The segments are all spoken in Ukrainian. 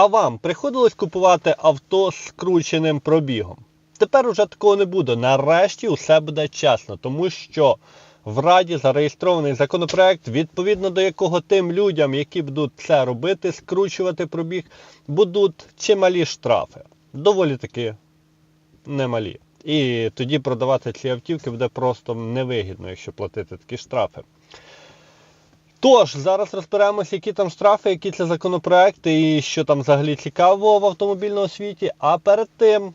А вам приходилось купувати авто з скрученим пробігом? Тепер уже такого не буде. Нарешті усе буде чесно, тому що в Раді зареєстрований законопроект, відповідно до якого тим людям, які будуть це робити, скручувати пробіг, будуть чималі штрафи. Доволі таки немалі. І тоді продавати ці автівки буде просто невигідно, якщо платити такі штрафи. Тож, зараз розберемося, які там штрафи, які це законопроекти і що там взагалі цікавого в автомобільному світі. А перед тим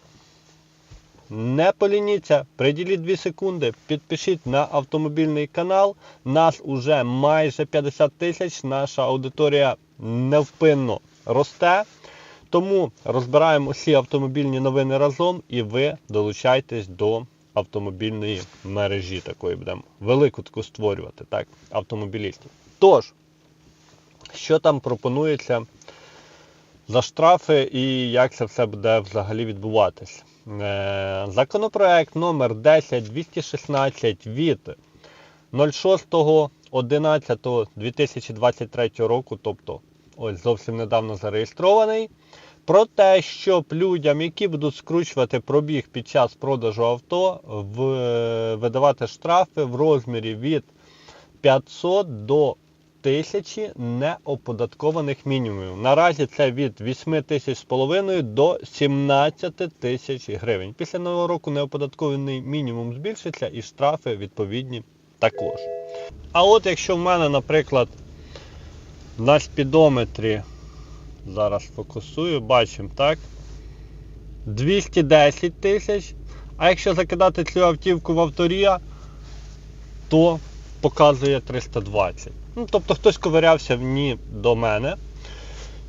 не полініться, приділіть 2 секунди, підпишіть на автомобільний канал. Нас уже майже 50 тисяч, наша аудиторія невпинно росте. Тому розбираємо всі автомобільні новини разом і ви долучайтесь до автомобільної мережі такої будемо. Велику таку створювати, так, автомобілістів. Тож, що там пропонується за штрафи і як це все буде взагалі відбуватись? Е, Законопроект номер 10216 від 06.11.2023 року, тобто ось зовсім недавно зареєстрований, про те, щоб людям, які будуть скручувати пробіг під час продажу авто, в, видавати штрафи в розмірі від 500 до 1000 неоподаткованих мінімумів. Наразі це від 8 тисяч з половиною до 17 тисяч гривень. Після нового року неоподаткований мінімум збільшиться і штрафи відповідні також. А от якщо в мене, наприклад, на спідометрі, зараз фокусую, бачимо, так? 210 тисяч. А якщо закидати цю автівку в авторія, то показує 320. Ну, тобто хтось ковирявся в ній до мене.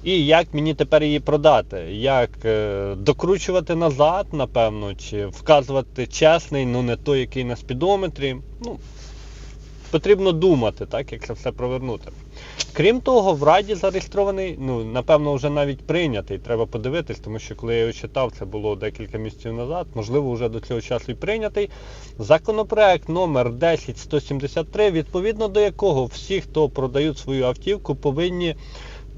І як мені тепер її продати? Як е, докручувати назад, напевно, чи вказувати чесний, ну не той, який на спідометрі. Ну, потрібно думати, так, як це все провернути. Крім того, в Раді зареєстрований, ну, напевно, вже навіть прийнятий. Треба подивитись, тому що коли я його читав, це було декілька місяців назад, можливо, вже до цього часу і прийнятий. Законопроект номер 10173, відповідно до якого всі, хто продають свою автівку, повинні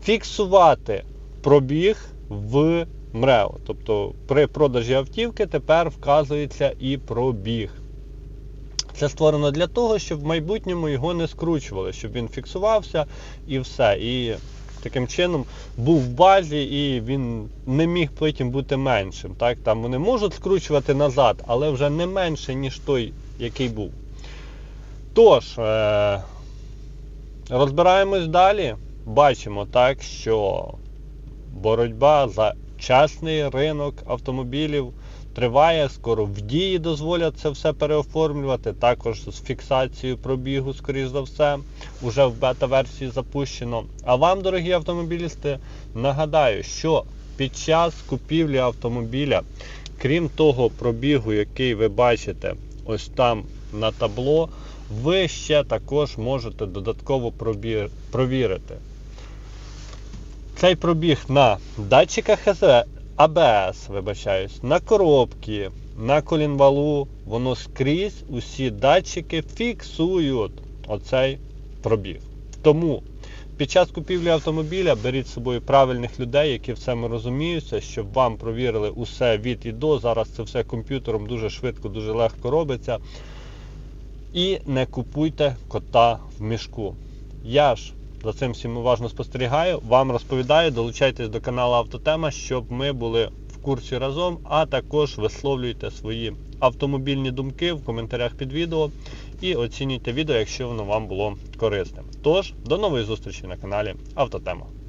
фіксувати пробіг в МРЕО. Тобто при продажі автівки тепер вказується і пробіг. Це створено для того, щоб в майбутньому його не скручували, щоб він фіксувався і все. І таким чином був в базі і він не міг потім бути меншим. Так? Там вони можуть скручувати назад, але вже не менше, ніж той, який був. Тож, е- розбираємось далі. Бачимо так, що боротьба за чесний ринок автомобілів триває, скоро в дії дозволять це все переоформлювати. Також з фіксацією пробігу, скоріш за все, вже в бета-версії запущено. А вам, дорогі автомобілісти, нагадаю, що під час купівлі автомобіля, крім того пробігу, який ви бачите ось там на табло, ви ще також можете додатково провірити. Цей пробіг на датчиках АБС, вибачаюсь, на коробці, на колінвалу, воно скрізь усі датчики фіксують оцей пробіг. Тому під час купівлі автомобіля беріть з собою правильних людей, які в цьому розуміються, щоб вам провірили усе від і до. Зараз це все комп'ютером дуже швидко, дуже легко робиться. І не купуйте кота в мішку. Я ж за цим всім уважно спостерігаю, вам розповідаю, долучайтесь до каналу Автотема, щоб ми були в курсі разом, а також висловлюйте свої автомобільні думки в коментарях під відео і оцінюйте відео, якщо воно вам було корисним. Тож, до нової зустрічі на каналі Автотема.